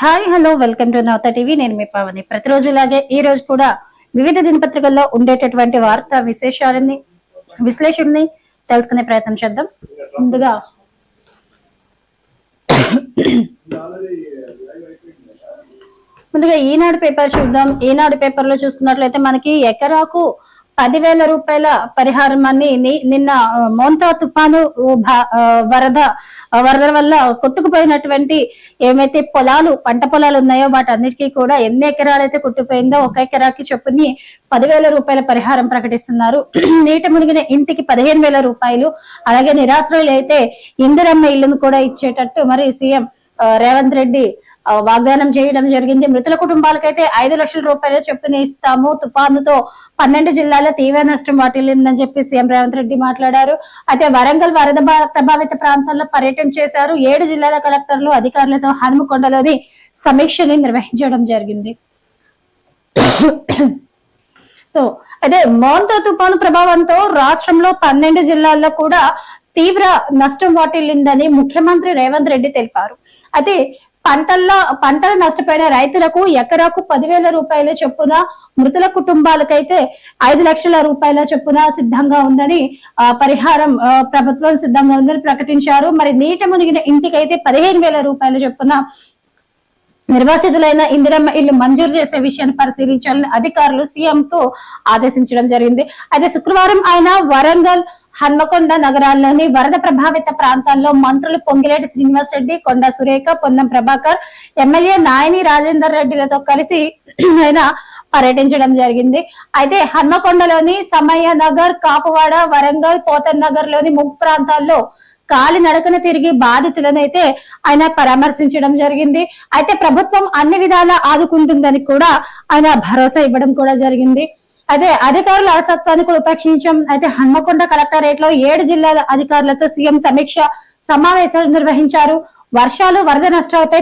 Hi hello welcome to Navata TV. నేను మీ పవని. ప్రతిరోజు ఇలాగే ఈ రోజు కూడా వివిధ దినపత్రికల్లో ఉండేటటువంటి వార్తా విశేషాలని విశ్లేషణని తెలుసుకునే ప్రయత్నం చేద్దాం. ముందుగా ముందుగా ఈనాడు పేపర్ చూద్దాం. ఈనాడు పేపర్లో చూసుకున్నట్లయితే మనకి ఎకరాకు పదివేల రూపాయల పరిహారాన్ని ని- నిన్న మోంతా తుఫాను భా- వరద వరద వల్ల కొట్టుకుపోయినటువంటి ఏమైతే పొలాలు పంట పొలాలు ఉన్నాయో వాటన్నిటికీ కూడా ఎన్ని ఎకరాలైతే కొట్టుపోయిందో కొట్టుకుపోయిందో ఒక ఎకరాకి చొప్పుని పదివేల రూపాయల పరిహారం ప్రకటిస్తున్నారు. నీట మునిగిన ఇంటికి పదిహేను వేల రూపాయలు అలాగే నిరాశ్రయులు అయితే ఇందిరమ్మ ఇల్లును కూడా ఇచ్చేటట్టు మరి సీఎం రేవంత్ రెడ్డి వాగ్దానం చేయడం జరిగింది. మృతుల కుటుంబాలకైతే ఐదు లక్షల రూపాయలు చొప్పున ఇస్తాము. తుఫానుతో పన్నెండు జిల్లాల్లో తీవ్ర నష్టం వాటిల్లిందని చెప్పి సీఎం రేవంత్ రెడ్డి మాట్లాడారు. అయితే వరంగల్ వరద ప్రభావిత ప్రాంతాల్లో పర్యటన చేశారు. ఏడు జిల్లాల కలెక్టర్లు అధికారులతో హనుమకొండలోని సమీక్షని నిర్వహించడం జరిగింది. సో అదే మోంతా తుఫాను ప్రభావంతో రాష్ట్రంలో పన్నెండు జిల్లాల్లో కూడా తీవ్ర నష్టం వాటిల్లిందని ముఖ్యమంత్రి రేవంత్ రెడ్డి తెలిపారు. అయితే పంటల్లో పంటలు నష్టపోయిన రైతులకు ఎకరాకు పదివేల రూపాయల చొప్పున మృతుల కుటుంబాలకైతే ఐదు లక్షల రూపాయల చొప్పున సిద్ధంగా ఉందని పరిహారం ప్రభుత్వం సిద్ధంగా ఉందని ప్రకటించారు. మరి నీట మునిగిన ఇంటికైతే పదిహేను వేల రూపాయల చొప్పున నిర్వాసితులైన ఇందిరమ్మ ఇల్లు మంజూరు చేసే విషయాన్ని పరిశీలించాలని అధికారులు సీఎం కు ఆదేశించడం జరిగింది. అయితే శుక్రవారం ఆయన వరంగల్ హన్మకొండ నగరాల్లోని వరద ప్రభావిత ప్రాంతాల్లో మంత్రులు పొంగిలేటి శ్రీనివాస్ రెడ్డి కొండ సురేఖ పొన్నం ప్రభాకర్ ఎమ్మెల్యే నాయని రాజేందర్ రెడ్డిలతో కలిసి ఆయన పర్యటించడం జరిగింది. అయితే హన్మకొండలోని సమయ నగర్ కాపువాడ వరంగల్ పోతన్ నగర్లోని ముగ్గు ప్రాంతాల్లో కాలి నడకన తిరిగి బాధితులను అయితే ఆయన పరామర్శించడం జరిగింది. అయితే ప్రభుత్వం అన్ని విధాలా ఆదుకుంటుందని కూడా ఆయన భరోసా ఇవ్వడం కూడా జరిగింది. అదే అధికారుల అలసత్వాన్ని కూడా ఉపేక్షించాం. అయితే హన్మకొండ కలెక్టరేట్లో ఏడు జిల్లాల అధికారులతో సీఎం సమీక్ష సమావేశాలు నిర్వహించారు. వర్షాలు వరద నష్టాలపై